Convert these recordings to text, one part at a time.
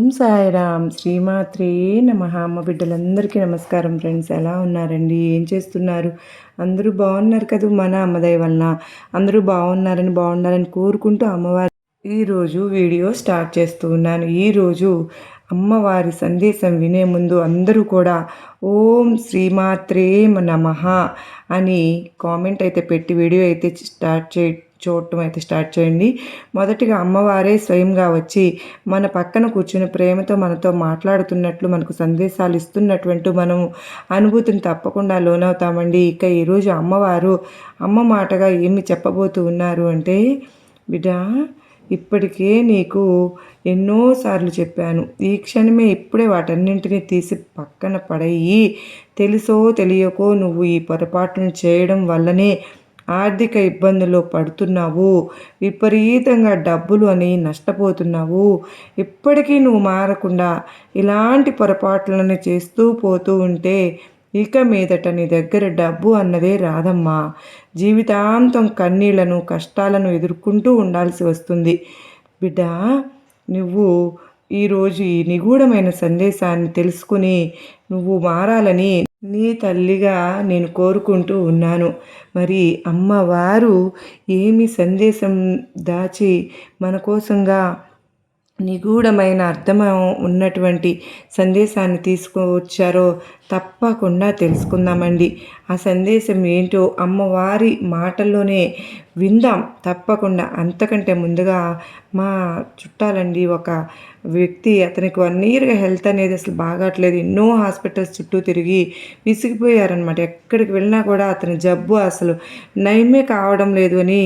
ఓం సాయిరామ్. శ్రీమాత్రే నమ. అమ్మ బిడ్డలందరికీ నమస్కారం ఫ్రెండ్స్. ఎలా ఉన్నారండి? ఏం చేస్తున్నారు? అందరూ బాగున్నారు కదా? మన అమ్మదయ వలన అందరూ బాగున్నారని బాగున్నారని కోరుకుంటూ అమ్మవారి ఈరోజు వీడియో స్టార్ట్ చేస్తూ ఉన్నాను. ఈరోజు అమ్మవారి సందేశం వినే ముందు అందరూ కూడా ఓం శ్రీమాత్రే నమ అని కామెంట్ అయితే పెట్టి వీడియో అయితే స్టార్ట్ చే చూడటం అయితే స్టార్ట్ చేయండి. మొదటిగా అమ్మవారే స్వయంగా వచ్చి మన పక్కన కూర్చుని ప్రేమతో మనతో మాట్లాడుతున్నట్లు మనకు సందేశాలు ఇస్తున్నటువంటి మనము అనుభూతిని తప్పకుండా లోనవుతామండి. ఇక ఈరోజు అమ్మవారు అమ్మ మాటగా ఏమి చెప్పబోతూ ఉన్నారు అంటే బిడ్డ ఇప్పటికే నీకు ఎన్నోసార్లు చెప్పాను. ఈ క్షణమే ఇప్పుడే వాటన్నింటినీ తీసి పక్కన పడయి. తెలుసో తెలియకో నువ్వు ఈ పొరపాటును చేయడం వల్లనే ఆర్థిక ఇబ్బందుల్లో పడుతున్నావు. విపరీతంగా డబ్బులు అని నష్టపోతున్నావు. ఇప్పటికీ నువ్వు మారకుండా ఇలాంటి పొరపాట్లను చేస్తూ పోతూ ఉంటే ఇక మీదట నీ దగ్గర డబ్బు అన్నదే రాదమ్మా. జీవితాంతం కన్నీళ్ళను కష్టాలను ఎదుర్కొంటూ ఉండాల్సి వస్తుంది. బిడ్డ నువ్వు ఈరోజు ఈ నిగూఢమైన సందేశాన్ని తెలుసుకుని నువ్వు మారాలని నీ తల్లిగా నేను కోరుకుంటూ ఉన్నాను. మరి అమ్మవారు ఏమి సందేశం దాచి మన కోసంగా నిగూఢమైన అర్థం ఉన్నటువంటి సందేశాన్ని తీసుకువచ్చారో తప్పకుండా తెలుసుకుందామండి. ఆ సందేశం ఏంటో అమ్మవారి మాటల్లోనే విందాం. తప్పకుండా. అంతకంటే ముందుగా మా చుట్టాలండి ఒక వ్యక్తి అతనికి వన్ ఇయర్గా హెల్త్ అనేది అసలు బాగాట్లేదు. ఎన్నో హాస్పిటల్స్ చుట్టూ తిరిగి విసిగిపోయారనమాట ఎక్కడికి వెళ్ళినా కూడా అతని జబ్బు అసలు నయమే కావడం లేదు అని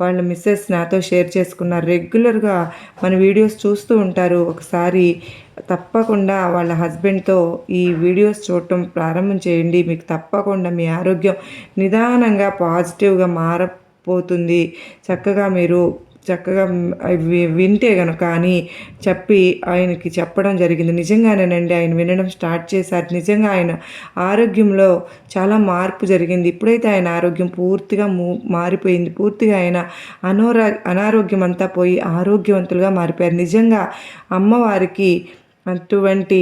వాళ్ళ మిస్సెస్ నాతో షేర్ చేసుకున్నారు. రెగ్యులర్గా మన వీడియోస్ చూస్తూ ఉంటారు. ఒకసారి తప్పకుండా వాళ్ళ హస్బెండ్తో ఈ వీడియోస్ చూడటం ప్రారంభం చేయండి. మీకు తప్పకుండా మీ ఆరోగ్యం నిదానంగా పాజిటివ్గా మారపోతుంది చక్కగా మీరు చక్కగా వింటే గనక అని చెప్పి ఆయనకి చెప్పడం జరిగింది. నిజంగానేనండి ఆయన వినడం స్టార్ట్ చేశారు. నిజంగా ఆయన ఆరోగ్యంలో చాలా మార్పు జరిగింది. ఇప్పుడైతే ఆయన ఆరోగ్యం పూర్తిగా మారిపోయింది. పూర్తిగా ఆయన అనోరా అనారోగ్యం అంతా పోయి ఆరోగ్యవంతులుగా మారిపోయారు. నిజంగా అమ్మవారికి అటువంటి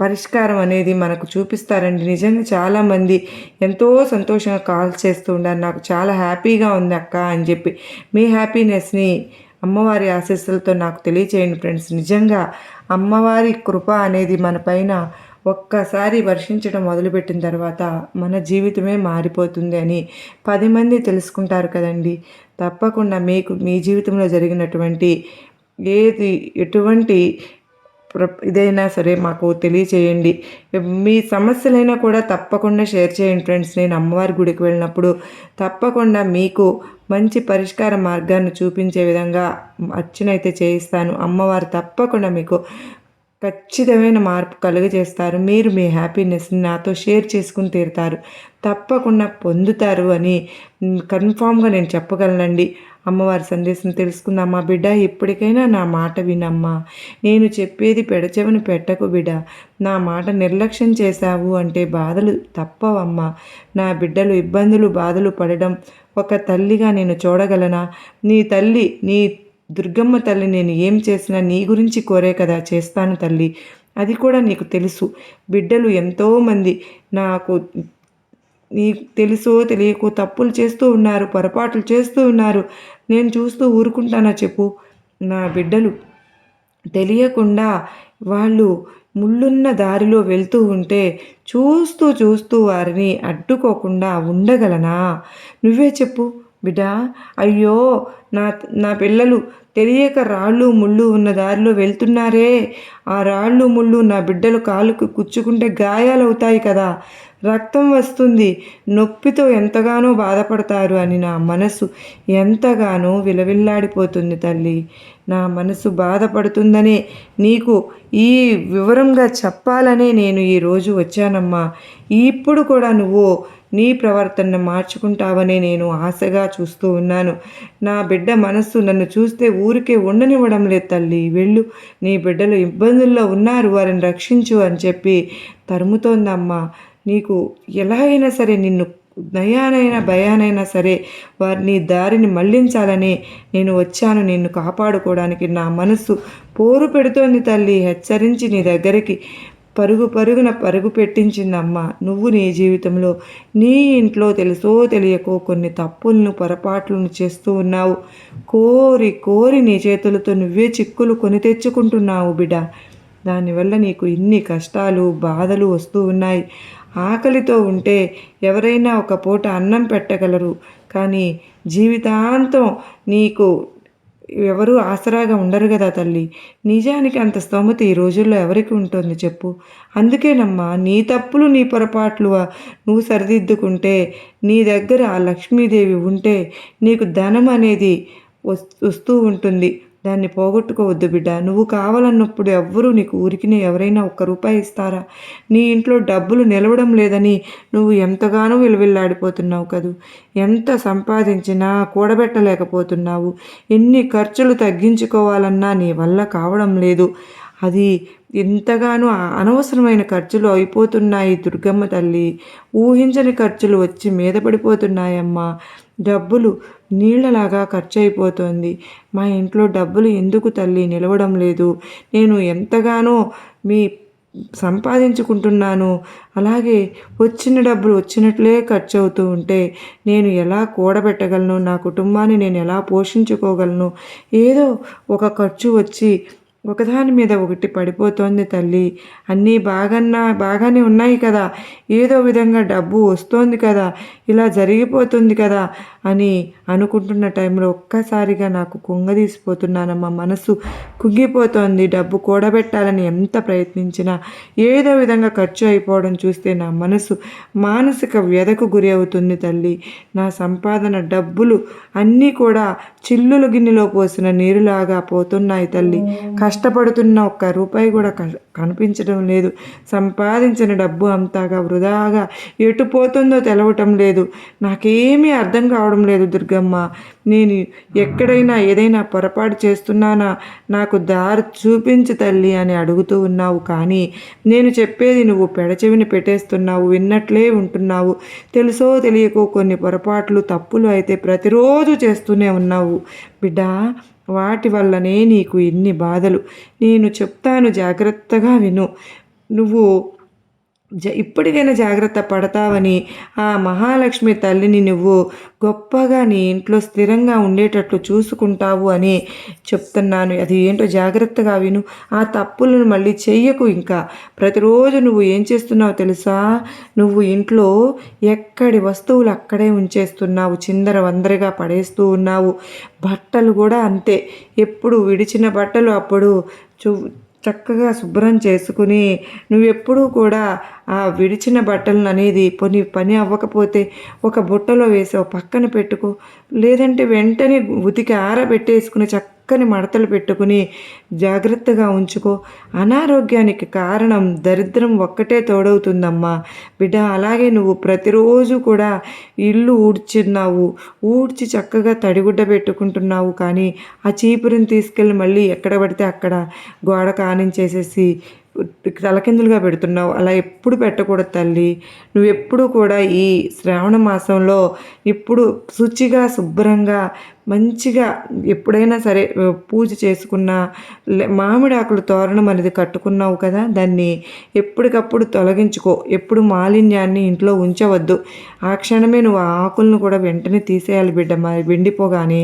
పరిష్కారం అనేది మనకు చూపిస్తారండి. నిజంగా చాలామంది ఎంతో సంతోషంగా కాల్ చేస్తూ ఉండారు నాకు చాలా హ్యాపీగా ఉంది అక్క అని చెప్పి. మీ హ్యాపీనెస్ని అమ్మవారి ఆశీస్సులతో నాకు తెలియచేయండి ఫ్రెండ్స్. నిజంగా అమ్మవారి కృప అనేది మన పైన ఒక్కసారి వర్షించడం మొదలుపెట్టిన తర్వాత మన జీవితమే మారిపోతుంది అని పది మంది తెలుసుకుంటారు కదండి. తప్పకుండా మీకు మీ జీవితంలో జరిగినటువంటి ఏది ఎటువంటి ఇదైనా సరే మాకు తెలియచేయండి. మీ సమస్యలైనా కూడా తప్పకుండా షేర్ చేయండి ఫ్రెండ్స్. నేను అమ్మవారి గుడికి వెళ్ళినప్పుడు తప్పకుండా మీకు మంచి పరిష్కార మార్గాన్ని చూపించే విధంగా అర్చనైతే చేయిస్తాను. అమ్మవారు తప్పకుండా మీకు ఖచ్చితమైన మార్పు కలుగజేస్తారు. మీరు మీ హ్యాపీనెస్ని నాతో షేర్ చేసుకుని తీరుతారు. తప్పకుండా పొందుతారు అని కన్ఫామ్గా నేను చెప్పగలనండి. అమ్మవారి సందేశం తెలుసుకుందమ్మా బిడ్డ? ఎప్పటికైనా నా మాట వినమ్మా. నేను చెప్పేది పెడచెవని పెట్టకు బిడ్డ. నా మాట నిర్లక్ష్యం చేశావు అంటే బాధలు తప్పవమ్మా. నా బిడ్డలు ఇబ్బందులు బాధలు పడడం ఒక తల్లిగా నేను చూడగలనా? నీ తల్లి నీ దుర్గమ్మ తల్లి నేను ఏం చేసినా నీ గురించి కోరే కదా చేస్తాను తల్లి. అది కూడా నీకు తెలుసు. బిడ్డలు ఎంతోమంది నాకు నీకు తెలుసో తెలియకో తప్పులు చేస్తూ ఉన్నారు పొరపాట్లు చేస్తూ ఉన్నారు. నేను చూస్తూ ఊరుకుంటానా చెప్పు. నా బిడ్డలు తెలియకుండా వాళ్ళు ముళ్ళున్న దారిలో వెళ్తూ ఉంటే చూస్తూ చూస్తూ వారిని అడ్డుకోకుండా ఉండగలనా? నువ్వే చెప్పు. బిడ్డా అయ్యో నా నా పిల్లలు తెలియక రాళ్ళు ముళ్ళు ఉన్న దారిలో వెళ్తున్నారే. ఆ రాళ్ళు ముళ్ళు నా బిడ్డలు కాలుకు కుచ్చుకుంటే గాయాలవుతాయి కదా. రక్తం వస్తుంది. నొప్పితో ఎంతగానో బాధపడతారు అని నా మనసు ఎంతగానో విలవిల్లాడిపోతుంది తల్లి. నా మనసు బాధపడుతుందనే నీకు ఈ వివరంగా చెప్పాలనే నేను ఈరోజు వచ్చానమ్మా. ఇప్పుడు కూడా నువ్వు నీ ప్రవర్తనను మార్చుకుంటావని నేను ఆశగా చూస్తూ ఉన్నాను. నా బిడ్డ మనస్సు నన్ను చూస్తే ఊరికే ఉండనివ్వడం లేదు తల్లి. వెళ్ళు నీ బిడ్డలు ఇబ్బందుల్లో ఉన్నారు వారిని రక్షించు అని చెప్పి తరుముతోందమ్మా. నీకు ఎలా అయినా సరే నిన్ను నయానైనా భయానైనా సరే వారిని దారిని మళ్ళించాలని నేను వచ్చాను. నిన్ను కాపాడుకోవడానికి నా మనస్సు పోరు పెడుతోంది తల్లి. హెచ్చరించి నీ దగ్గరికి పరుగు పరుగున పరుగు పెట్టించిందమ్మ. నువ్వు నీ జీవితంలో నీ ఇంట్లో తెలుసో తెలియకో కొన్ని తప్పులను పొరపాట్లను చేస్తూ ఉన్నావు. కోరి కోరి నీ చేతులతో నువ్వే చిక్కులు కొని తెచ్చుకుంటున్నావు బిడ్డ. దానివల్ల నీకు ఇన్ని కష్టాలు బాధలు వస్తూ ఉన్నాయి. ఆకలితో ఉంటే ఎవరైనా ఒక పూట అన్నం పెట్టగలరు. కానీ జీవితాంతం నీకు ఎవరు ఆసరాగా ఉండరు కదా తల్లి. నిజానికి అంత స్తోమత ఈ రోజుల్లో ఎవరికి ఉంటుంది చెప్పు. అందుకేనమ్మా నీ తప్పులు నీ పొరపాట్లు నువ్వు సరిదిద్దుకుంటే నీ దగ్గర ఆ లక్ష్మీదేవి ఉంటే నీకు ధనం అనేది వస్తూ ఉంటుంది. దాన్ని పోగొట్టుకోవద్దు బిడ్డ. నువ్వు కావాలన్నప్పుడు ఎవ్వరూ నీకు ఊరికినే ఎవరైనా ఒక్క రూపాయి ఇస్తారా? నీ ఇంట్లో డబ్బులు నిలవడం లేదని నువ్వు ఎంతగానో విలువిల్లాడిపోతున్నావు కదూ. ఎంత సంపాదించినా కూడబెట్టలేకపోతున్నావు. ఎన్ని ఖర్చులు తగ్గించుకోవాలన్నా నీ వల్ల కావడం లేదు. అది ఎంతగానో అనవసరమైన ఖర్చులు అయిపోతున్నాయి దుర్గమ్మ తల్లి. ఊహించని ఖర్చులు వచ్చి మీద పడిపోతున్నాయమ్మా. డబ్బులు నీళ్ళలాగా ఖర్చు అయిపోతుంది మా ఇంట్లో డబ్బులు ఎందుకు తల్లి? నిలవడం లేదు. నేను ఎంతగానో మీ సంపాదించుకుంటున్నాను. అలాగే వచ్చిన డబ్బులు వచ్చినట్లే ఖర్చు అవుతూ ఉంటే నేను ఎలా కూడబెట్టగలను? నా కుటుంబాన్ని నేను ఎలా పోషించుకోగలను? ఏదో ఒక ఖర్చు వచ్చి ఒకదాని మీద ఒకటి పడిపోతోంది తల్లి. అన్నీ బాగన్నా బాగానే ఉన్నాయి కదా. ఏదో విధంగా డబ్బు వస్తోంది కదా. ఇలా జరిగిపోతుంది కదా. అని అనుకుంటున్న టైంలో ఒక్కసారిగా నాకు కుంగదీసిపోతున్నానమ్మా మనసు కుంగిపోతోంది. డబ్బు కూడబెట్టాలని ఎంత ప్రయత్నించినా ఏదో విధంగా ఖర్చు అయిపోవడం చూస్తే నా మనసు మానసిక వ్యధకు గురి అవుతుంది తల్లి. నా సంపాదన డబ్బులు అన్నీ కూడా చిల్లుల గిన్నెలో పోసిన నీరులాగా పోతున్నాయి తల్లి. కష్టపడుతున్న ఒక్క రూపాయి కూడా కనిపించడం లేదు. సంపాదించిన డబ్బు అంతాగా వృధాగా ఎటు పోతుందో తెలవటం లేదు. నాకేమీ అర్థం కావడం లేదు దుర్గమ్మ. నేను ఎక్కడైనా ఏదైనా పొరపాటు చేస్తున్నానా? నాకు దారి చూపించు తల్లి అని అడుగుతూ ఉన్నావు. కానీ నేను చెప్పేది నువ్వు పెడచెవిని పెట్టేస్తున్నావు విన్నట్లే ఉంటున్నావు. తెలుసో తెలియకో కొన్ని పొరపాట్లు తప్పులు అయితే ప్రతిరోజు చేస్తూనే ఉన్నావు. బిడ్డ వాటి వల్లనే నీకు ఇన్ని బాధలు. నేను చెప్తాను జాగ్రత్తగా విను. నువ్వు జ ఇప్పటికైనా జాగ్రత్త పడతావని ఆ మహాలక్ష్మి తల్లిని నువ్వు గొప్పగా నీ ఇంట్లో స్థిరంగా ఉండేటట్లు చూసుకుంటావు అని చెప్తున్నాను. అది ఏంటో జాగ్రత్తగా విను. ఆ తప్పులను మళ్ళీ చెయ్యకు ఇంకా. ప్రతిరోజు నువ్వు ఏం చేస్తున్నావు తెలుసా? నువ్వు ఇంట్లో ఎక్కడి వస్తువులు అక్కడే ఉంచేస్తున్నావు. చిందర వందరగా పడేస్తూ ఉన్నావు. బట్టలు కూడా అంతే. ఎప్పుడు విడిచిన బట్టలు అప్పుడు చూ చక్కగా శుభ్రం చేసుకుని నువ్వెప్పుడూ కూడా ఆ విడిచిన బట్టలను అనేది పని పని అవ్వకపోతే ఒక బుట్టలో వేసి పక్కన పెట్టుకో. లేదంటే వెంటనే ఉతికి ఆరబెట్టేసుకుని చక్క చక్కని మడతలు పెట్టుకుని జాగ్రత్తగా ఉంచుకో. అనారోగ్యానికి కారణం దరిద్రం ఒక్కటే తోడవుతుందమ్మా. బిడ్డ అలాగే నువ్వు ప్రతిరోజు కూడా ఇల్లు ఊడ్చున్నావు. ఊడ్చి చక్కగా తడిగుడ్డ పెట్టుకుంటున్నావు కానీ ఆ చీపురిని తీసుకెళ్ళి మళ్ళీ ఎక్కడ పడితే అక్కడ గోడ కానించేసేసి తలకిందులుగా పెడుతున్నావు. అలా ఎప్పుడు పెట్టకూడదు తల్లి. నువ్వు ఎప్పుడు కూడా ఈ శ్రావణ మాసంలో ఇప్పుడు శుచిగా శుభ్రంగా మంచిగా ఎప్పుడైనా సరే పూజ చేసుకున్న మామిడి ఆకులు తోరణం అనేది కట్టుకున్నావు కదా దాన్ని ఎప్పటికప్పుడు తొలగించుకో. ఎప్పుడు మాలిన్యాన్ని ఇంట్లో ఉంచవద్దు. ఆ క్షణమే నువ్వు ఆ ఆకులను కూడా వెంటనే తీసేయాలి బిడ్డ. మరి వెండిపోగానే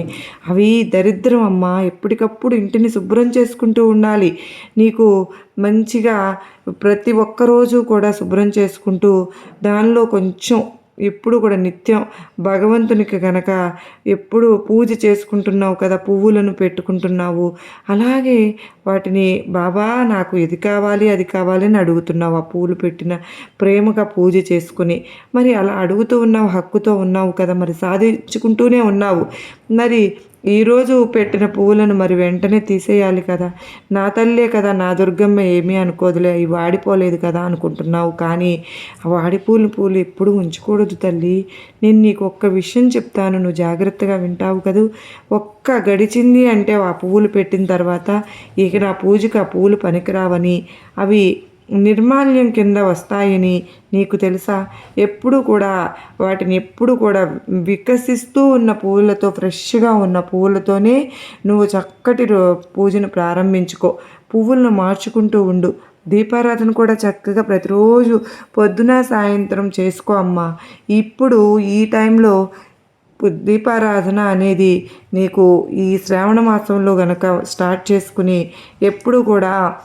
అవి దరిద్రం అమ్మ. ఎప్పటికప్పుడు ఇంటిని శుభ్రం చేసుకుంటూ ఉండాలి. నీకు మంచిగా ప్రతి ఒక్కరోజు కూడా శుభ్రం చేసుకుంటూ దానిలో కొంచెం ఎప్పుడు కూడా నిత్యం భగవంతునికి కనుక ఎప్పుడు పూజ చేసుకుంటున్నావు కదా పువ్వులను పెట్టుకుంటున్నావు అలాగే వాటిని బాబా నాకు ఇది కావాలి అది కావాలి అని అడుగుతున్నావు ఆ పూలు పెట్టిన ప్రేమగా పూజ చేసుకుని. మరి అలా అడుగుతూ ఉన్నావు హక్కుతో ఉన్నావు కదా మరి సాధించుకుంటూనే ఉన్నావు. మరి ఈరోజు పెట్టిన పువ్వులను మరి వెంటనే తీసేయాలి కదా. నా తల్లే కదా నా దుర్గమ్మ ఏమీ అనుకోదులే అవి వాడిపోలేదు కదా అనుకుంటున్నావు. కానీ ఆ వాడిపూలు పూలు ఎప్పుడు ఉంచకూడదు తల్లి. నేను నీకు ఒక్క విషయం చెప్తాను నువ్వు జాగ్రత్తగా వింటావు కదూ. ఒక్క గడిచింది అంటే ఆ పువ్వులు పెట్టిన తర్వాత ఇక నా పూజకి ఆ పువ్వులు పనికిరావని. అవి నిర్మాల్యం కింద వస్తాయని నీకు తెలుసా? ఎప్పుడు కూడా వాటిని ఎప్పుడు కూడా వికసిస్తూ ఉన్న పువ్వులతో ఫ్రెష్గా ఉన్న పువ్వులతోనే నువ్వు చక్కటి రో- పూజను ప్రారంభించుకో. పువ్వులను మార్చుకుంటూ ఉండు. దీపారాధన కూడా చక్కగా ప్రతిరోజు పొద్దున సాయంత్రం చేసుకో అమ్మా. ఇప్పుడు ఈ టైంలో దీపారాధన అనేది నీకు ఈ శ్రావణ మాసంలో గనక స్టార్ట్ చేసుకుని ఎప్పుడు కూడా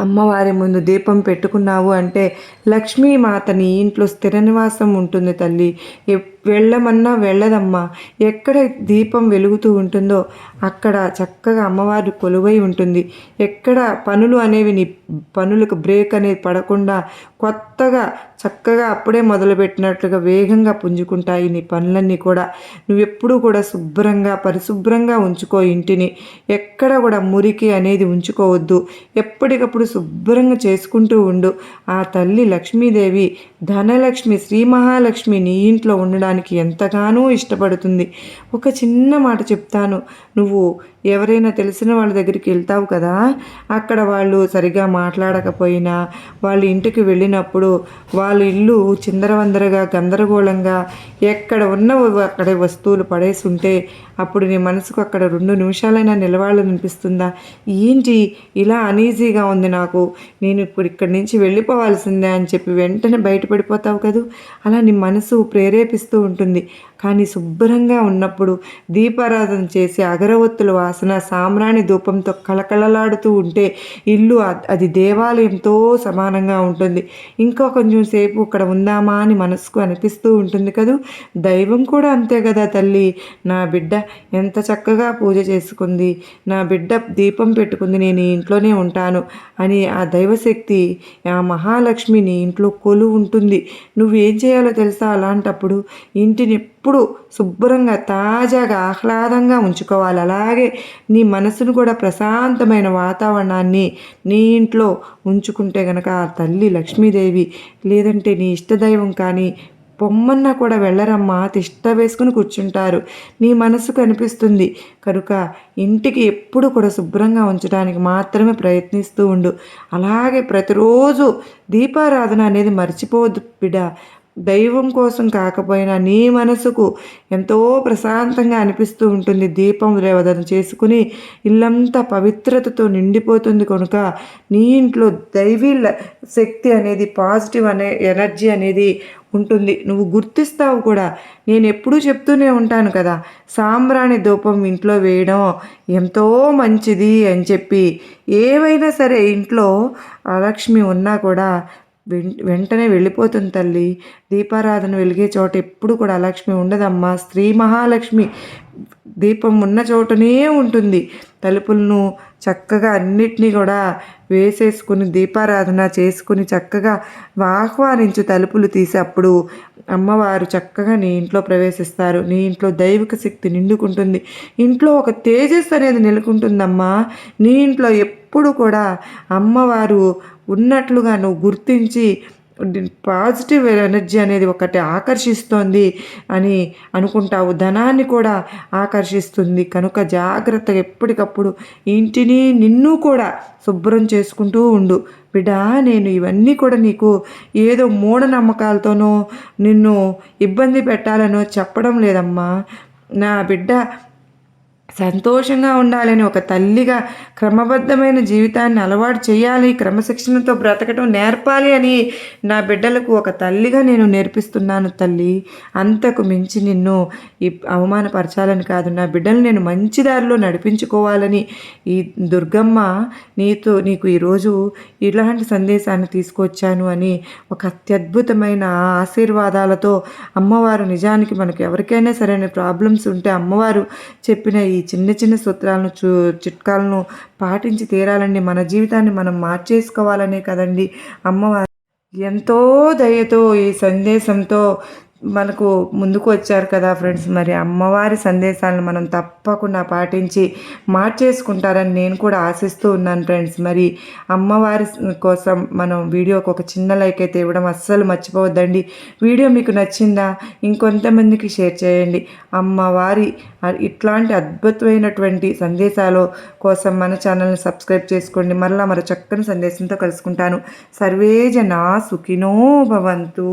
అమ్మవారి ముందు దీపం పెట్టుకున్నావు అంటే లక్ష్మీమాత నీ ఇంట్లో స్థిర నివాసం ఉంటుంది తల్లి. ఎప్- వెళ్ళమన్నా వెళ్ళదమ్మా. ఎక్కడ దీపం వెలుగుతూ ఉంటుందో అక్కడ చక్కగా అమ్మవారి కొలువై ఉంటుంది. ఎక్కడ పనులు అనేవి నీ పనులకు బ్రేక్ అనేది పడకుండా కొత్తగా చక్కగా అప్పుడే మొదలుపెట్టినట్లుగా వేగంగా పుంజుకుంటాయి నీ పనులన్నీ కూడా. నువ్వెప్పుడూ కూడా శుభ్రంగా పరిశుభ్రంగా ఉంచుకో ఇంటిని. ఎక్కడ కూడా మురికి అనేది ఉంచుకోవద్దు. ఎప్పటికప్పుడు శుభ్రంగా చేసుకుంటూ ఉండు. ఆ తల్లి లక్ష్మీదేవి ధనలక్ష్మి శ్రీ మహాలక్ష్మి నీ ఇంట్లో ఉండడానికి ఎంతగానో ఇష్టపడుతుంది. ఒక చిన్న మాట చెప్తాను. నువ్వు ఎవరైనా తెలిసిన వాళ్ళ దగ్గరికి వెళ్తావు కదా? అక్కడ వాళ్ళు సరిగా మాట్లాడకపోయినా వాళ్ళ ఇంటికి వెళ్ళినప్పుడు వాళ్ళ ఇల్లు చిందరవందరగా గందరగోళంగా ఎక్కడ ఉన్న అక్కడ వస్తువులు పడేసి ఉంటే అప్పుడు నీ మనసుకు అక్కడ రెండు నిమిషాలైనా నిలవాలనిపిస్తుందా? ఏంటి ఇలా అనీజీగా ఉంది నాకు? నేను ఇప్పుడు ఇక్కడి నుంచి వెళ్ళిపోవాల్సిందే అని చెప్పి వెంటనే బయటపడిపోతావు కదూ? అలా నీ మనసు ప్రేరేపిస్తూ ఉంటుంది. కానీ శుభ్రంగా ఉన్నప్పుడు దీపారాధన చేసి అగరవత్తుల వాసన సామ్రాణి ధూపంతో కళకళలాడుతూ ఉంటే ఇల్లు అది దేవాలయంతో సమానంగా ఉంటుంది. ఇంకా కొంచెం సేపు ఇక్కడ ఉందామా అని మనసుకు అనిపిస్తూ ఉంటుంది కదూ? దైవం కూడా అంతే కదా తల్లి. నా బిడ్డ ఎంత చక్కగా పూజ చేసుకుంది. నా బిడ్డ దీపం పెట్టుకుంది నేను ఇంట్లోనే ఉంటాను అని ఆ దైవశక్తి ఆ మహాలక్ష్మిని ఇంట్లో కొలు ఉంటుంది నువ్వేం చేయాలో తెలుసా? అలాంటప్పుడు ఇంటిని ఎప్పుడు శుభ్రంగా తాజాగా ఆహ్లాదంగా ఉంచుకోవాలి. అలాగే నీ మనసును కూడా ప్రశాంతమైన వాతావరణాన్ని నీ ఇంట్లో ఉంచుకుంటే గనక ఆ తల్లి లక్ష్మీదేవి లేదంటే నీ ఇష్టదైవం కానీ పొమ్మన్నా కూడా వెళ్ళరమ్మా తిష్ట వేసుకుని కూర్చుంటారు. నీ మనసుకు అనిపిస్తుంది కనుక ఇంటికి ఎప్పుడు కూడా శుభ్రంగా ఉంచడానికి మాత్రమే ప్రయత్నిస్తూ ఉండు. అలాగే ప్రతిరోజు దీపారాధన అనేది మర్చిపోవద్దు బిడ. దైవం కోసం కాకపోయినా నీ మనసుకు ఎంతో ప్రశాంతంగా అనిపిస్తూ ఉంటుంది. దీపం రేవదన చేసుకుని ఇల్లంతా పవిత్రతతో నిండిపోతుంది కనుక నీ ఇంట్లో దైవీ శక్తి అనేది పాజిటివ్ అనే ఎనర్జీ అనేది ఉంటుంది. నువ్వు గుర్తిస్తావు కూడా. నేను ఎప్పుడూ చెప్తూనే ఉంటాను కదా సాంబ్రాణి ధూపం ఇంట్లో వేయడం ఎంతో మంచిది అని చెప్పి. ఏవైనా సరే ఇంట్లో అలక్ష్మి ఉన్నా కూడా వెంటనే వెళ్ళిపోతుంది తల్లి. దీపారాధన వెలిగే చోట ఎప్పుడు కూడా లక్ష్మి ఉండదమ్మా. స్త్రీ మహాలక్ష్మి దీపం ఉన్న చోటనే ఉంటుంది. తలుపులను చక్కగా అన్నిటినీ కూడా వేసేసుకుని దీపారాధన చేసుకుని చక్కగా ఆహ్వానించు తలుపులు తీసి అప్పుడు అమ్మవారు చక్కగా నీ ఇంట్లో ప్రవేశిస్తారు. నీ ఇంట్లో దైవిక శక్తి నిండుకుంటుంది. ఇంట్లో ఒక తేజస్సు అనేది నెలకొంటుందమ్మా. నీ ఇంట్లో ఎప్పుడు కూడా అమ్మవారు ఉన్నట్లుగా నువ్వు గుర్తించి పాజిటివ్ ఎనర్జీ అనేది ఒకటి ఆకర్షిస్తోంది అని అనుకుంటావు. ధనాన్ని కూడా ఆకర్షిస్తుంది. కనుక జాగ్రత్తగా ఎప్పటికప్పుడు ఇంటిని నిన్ను కూడా శుభ్రం చేసుకుంటూ ఉండు. బిడా నేను ఇవన్నీ కూడా నీకు ఏదో మూఢనమ్మకాలతోనో నిన్ను ఇబ్బంది పెట్టాలనో చెప్పడం లేదమ్మా. నా బిడ్డ సంతోషంగా ఉండాలని ఒక తల్లిగా క్రమబద్ధమైన జీవితాన్ని అలవాటు చేయాలి క్రమశిక్షణతో బ్రతకటం నేర్పాలి అని నా బిడ్డలకు ఒక తల్లిగా నేను నేర్పిస్తున్నాను తల్లి. అంతకు మించి నిన్ను ఈ అవమానపరచాలని కాదు. నా బిడ్డలు నేను మంచి దారిలో నడిపించుకోవాలని ఈ దుర్గమ్మ నీతో నీకు ఈరోజు ఇలాంటి సందేశాన్ని తీసుకొచ్చాను అని ఒక అత్యద్భుతమైన ఆశీర్వాదాలతో అమ్మవారు నిజానికి మనకు ఎవరికైనా సరైన ప్రాబ్లమ్స్ ఉంటే అమ్మవారు చెప్పిన ఈ ఈ చిన్న చిన్న సూత్రాలను చూ చిట్కాలను పాటించి తీరాలండి. మన జీవితాన్ని మనం మార్చేసుకోవాలనే కదండి అమ్మవారు ఎంతో దయతో ఈ సందేశంతో మనకు ముందుకు వచ్చారు కదా ఫ్రెండ్స్. మరి అమ్మవారి సందేశాలను మనం తప్పకుండా పాటించి మార్చేసుకుంటారని నేను కూడా ఆశిస్తూ ఉన్నాను ఫ్రెండ్స్. మరి అమ్మవారి కోసం మనం వీడియోకి ఒక చిన్న లైక్ అయితే ఇవ్వడం అస్సలు మర్చిపోవద్దండి. వీడియో మీకు నచ్చిందా ఇంకొంతమందికి షేర్ చేయండి. అమ్మవారి ఇట్లాంటి అద్భుతమైనటువంటి సందేశాలు కోసం మన ఛానల్ని సబ్స్క్రైబ్ చేసుకోండి. మరలా మరో చక్కని సందేశంతో కలుసుకుంటాను. సర్వేజన సుఖినో భవంతు.